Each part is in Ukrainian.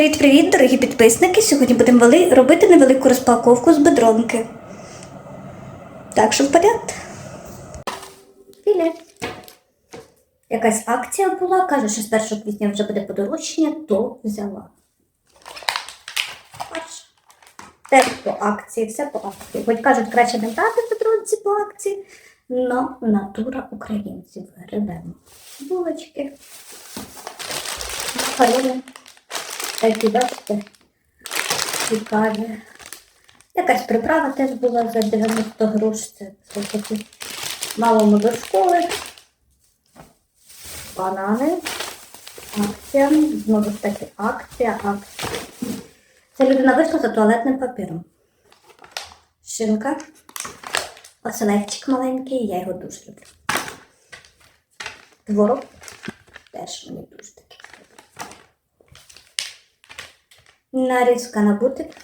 Привіт-привіт, дорогі підписники! Сьогодні будемо робити невелику розпаковку з бедронки. Так що вперед. Філе. Якась акція була, каже, що з 1 квітня вже буде подорожчання, то взяла. Теж по акції, все по акції. Хоч кажуть, краще не брати бедронці по акції, но натура українців гребемо. Булочки. Макарони. Такі, бачите, цікаві. Якась приправа теж була за 90 грош. Це слухайте, малому до школи. Банани. Акція. Знову ж таки акція, акція. Це людина вийшла за туалетним папіром. Шинка. Оселедчик маленький, я його дуже люблю. Творог. Теж мені дуже такий. Нарізка на бутик.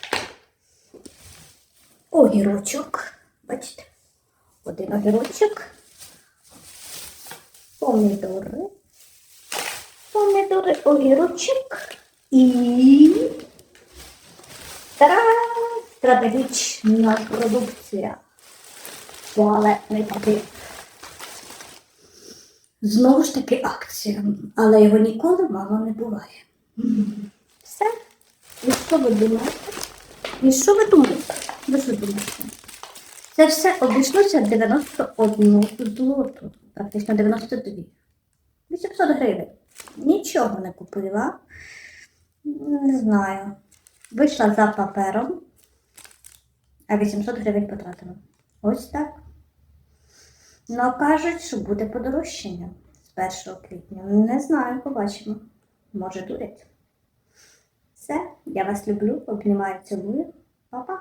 Огірочок. Бачите? Один огірочок. Помідори. Помідори, огірочок. І та стратегічна продукція. Туалетний. Знову ж таки акція, але його ніколи мало не буває. Все. І що ви думаєте? І що ви думаєте? Ви що думаєте? Це все обійшлося 91 злоту, практично 92. 800 гривень. Нічого не купила. Не знаю. Вийшла за папером, а 800 гривень потратила. Ось так. Ну, кажуть, що буде подорожчання з 1 квітня. Не знаю, побачимо. Може, дурять. Все, я вас люблю, обнімаю, цілую. Па-па.